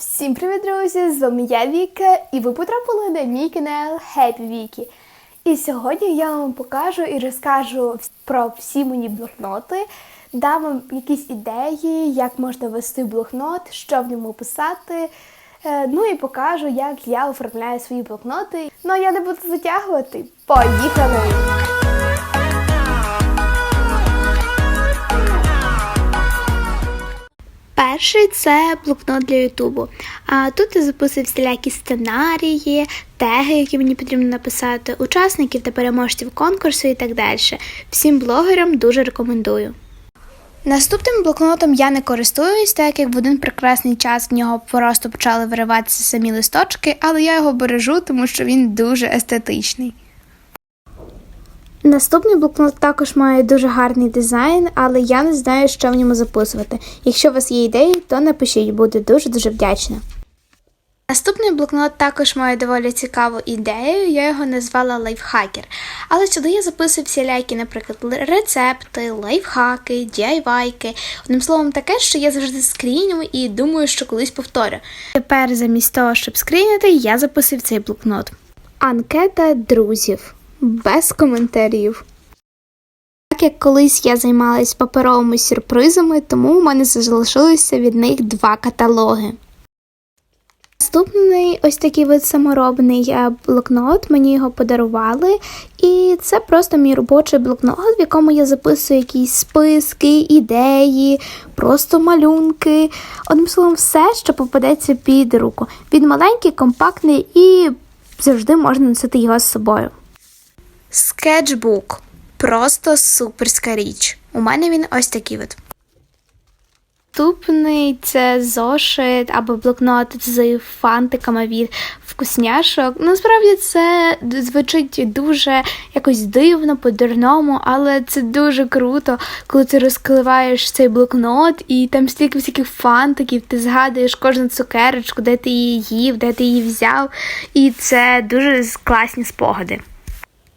Всім привіт, друзі! З вами я Віка, і ви потрапили на мій канал Happy Вікі. І сьогодні я вам покажу і розкажу про всі мої блокноти, дам вам якісь ідеї, як можна вести блокнот, що в ньому писати. Е, Ну і покажу, як я оформляю свої блокноти. Ну а я не буду затягувати. Поїхали! Перший це блокнот для Ютубу. А тут я записую всілякі сценарії, теги, які мені потрібно написати, учасників та переможців конкурсу і так далі. Всім блогерам дуже рекомендую. Наступним блокнотом я не користуюсь, так як в один прекрасний час в нього просто почали вириватися самі листочки, але я його бережу, тому що він дуже естетичний. Наступний блокнот також має дуже гарний дизайн, але я не знаю, що в ньому записувати. Якщо у вас є ідеї, то напишіть, буду дуже-дуже вдячна. Наступний блокнот також має доволі цікаву ідею, я його назвала лайфхакер. Але сюди я записую всілякі, наприклад, рецепти, лайфхаки, діайвайки. Одним словом, таке, що я завжди скріню і думаю, що колись повторю. Тепер, замість того, щоб скріняти, я записую цей блокнот. Анкета друзів без коментарів. Так як колись я займалась паперовими сюрпризами, тому у мене залишилося від них два каталоги. Наступний ось такий вид саморобний е, блокнот, мені його подарували, і це просто мій робочий блокнот, в якому я записую якісь списки, ідеї, просто малюнки. Одним словом, все, що попадеться під руку. Він маленький, компактний і завжди можна носити його з собою. Скетчбук просто суперська річ. У мене він ось такий от. Наступний це зошит або блокнот з фантиками від вкусняшок. Насправді це звучить дуже якось дивно, по-дурному, але це дуже круто, коли ти розкриваєш цей блокнот і там стільки всяких фантиків, ти згадуєш кожну цукерочку, де ти її їв, де ти її взяв. І це дуже класні спогади.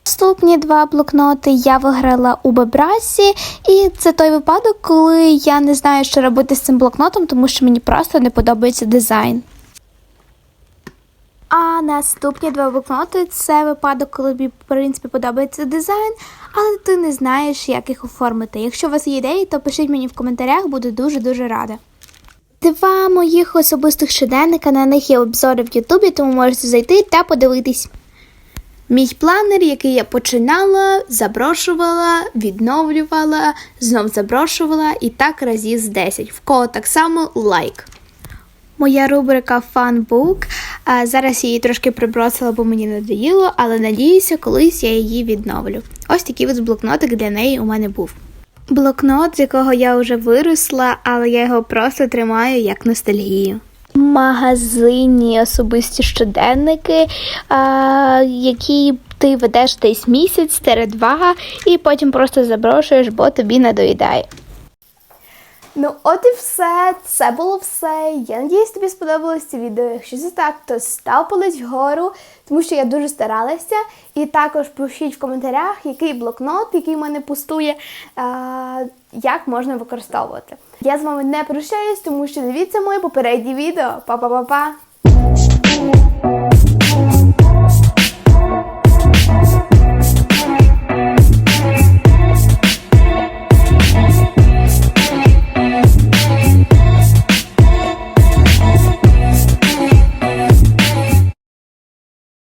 Наступні два блокноти я виграла у Бебрасі, і це той випадок, коли я не знаю, що робити з цим блокнотом, тому що мені просто не подобається дизайн. А наступні два блокноти це випадок, коли мені, в принципі, подобається дизайн, але ти не знаєш, як їх оформити. Якщо у вас є ідеї, то пишіть мені в коментарях, буду дуже-дуже рада. Два моїх особистих щоденника, на них є обзори в Ютубі, тому можете зайти та подивитись. Мій планер, який я починала, заброшувала, відновлювала, знов заброшувала і так разів з 10. В кого так само лайк. Моя рубрика а, Зараз я її трошки прибросила, бо мені надоїло, але надіюся, колись я її відновлю. Ось такий ось блокнотик для неї у мене був. Блокнот, з якого я вже виросла, але я його просто тримаю як ностальгію. Магазинні особисті щоденники, які ти ведеш десь місяць, два, і потім просто заброшуєш, бо тобі надоїдає. Ну, от і все. Це було все. Я надіюсь, тобі сподобалось це відео. Якщо це так, то став палець вгору, тому що я дуже старалася. І також пишіть в коментарях, який блокнот, який в мене пустує, як можна використовувати. Я з вами не прощаюсь, тому що дивіться моє попереднє відео. Па-па-па-па!